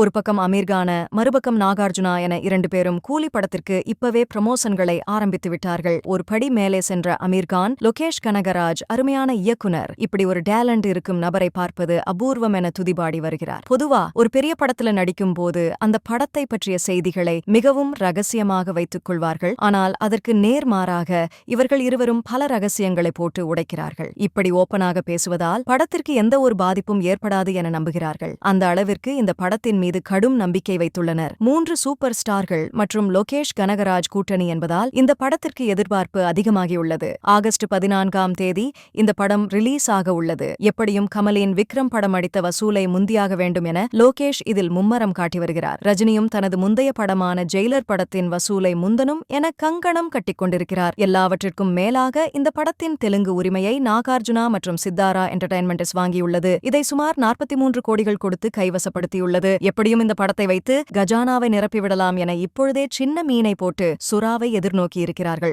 ஒரு பக்கம் அமீர்கான மறுபக்கம் நாகார்ஜுனா என இரண்டு பேரும் கூலி படத்திற்கு இப்பவே ப்ரமோஷன்களை ஆரம்பித்து விட்டார்கள். ஒரு படி மேலே சென்ற அமீர்கான் லோகேஷ் கனகராஜ் அருமையான இயக்குனர். இப்படி ஒரு டேலண்ட் இருக்கும் நபரை பார்ப்பது அபூர்வம் என துதிபாடி வருகிறார். பொதுவா ஒரு பெரிய படத்துல நடிக்கும் போது அந்த படத்தை பற்றிய செய்திகளை மிகவும் ரகசியமாக வைத்துக் கொள்வார்கள். ஆனால் அதற்கு நேர்மாறாக இவர்கள் இருவரும் பல ரகசியங்களை போட்டு உடைக்கிறார்கள். இப்படி ஓப்பனாக பேசுவதால் படத்திற்கு எந்த ஒரு பாதிப்பும் ஏற்படாது என நம்புகிறார்கள். அந்த அளவிற்கு இந்த படத்தின் மீது கடும் நம்பிக்கை வைத்துள்ளனர். மூன்று சூப்பர் ஸ்டார்கள் மற்றும் லோகேஷ் கனகராஜ் கூட்டணி என்பதால் இந்த படத்திற்கு எதிர்பார்ப்பு அதிகமாகியுள்ளது. ஆகஸ்ட் பதினான்காம் தேதி இந்த படம் ரிலீஸ் ஆக உள்ளது. எப்படியும் கமலின் விக்ரம் படம் அடித்த வசூலை முந்தியாக வேண்டும் என லோகேஷ் இதில் மும்மரம் காட்டி வருகிறார். ரஜினியும் தனது முந்தைய படமான ஜெயிலர் படத்தின் வசூலை முந்தனும் என கங்கணம் கட்டிக் கொண்டிருக்கிறார். எல்லாவற்றிற்கும் மேலாக இந்த படத்தின் தெலுங்கு உரிமையை நாகார்ஜுனா மற்றும் சித்தாரா என்டர்டைன்மெண்ட்ஸ் வாங்கியுள்ளது. இதை சுமார் நாற்பத்தி மூன்று கோடிகள் கொடுத்து கைவசப்படுத்தியுள்ளது. எப்படியும் இந்த படத்தை வைத்து கஜானாவை நிரப்பிவிடலாம் என இப்பொழுதே சின்ன மீனை போட்டு சுறாவை எதிர்நோக்கியிருக்கிறார்கள்.